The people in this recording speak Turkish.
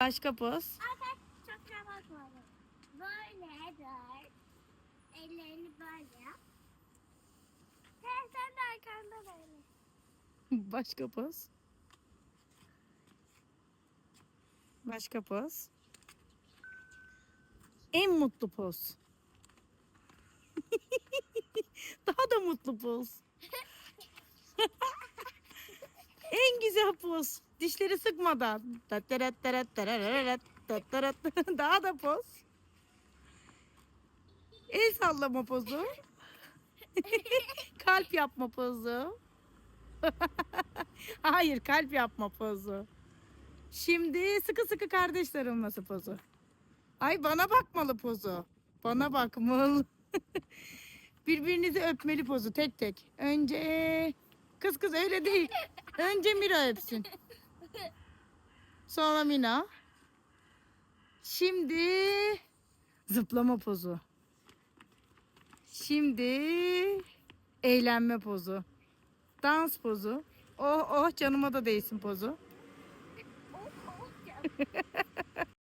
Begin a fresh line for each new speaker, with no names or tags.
Başka poz.
Çok rahat oldu. Böyle dur. Ellerini böyle yap. Sen, sen de arkanda böyle.
Başka poz. Başka poz. En mutlu poz. Daha da mutlu poz. Güzel poz. Dişleri sıkmadan. Daha da poz. El sallama pozu. Kalp yapma pozu. Hayır kalp yapma pozu. Şimdi sıkı sıkı kardeş sarılması pozu. Ay bana bakmalı pozu. Bana bakmalı. Birbirinizi öpmeli pozu tek tek. Önce kız kız öyle değil. Önce Mira öpsün. Sonra Mina. Şimdi zıplama pozu. Şimdi eğlenme pozu. Dans pozu. Oh oh canıma da değsin pozu.
Oh, oh.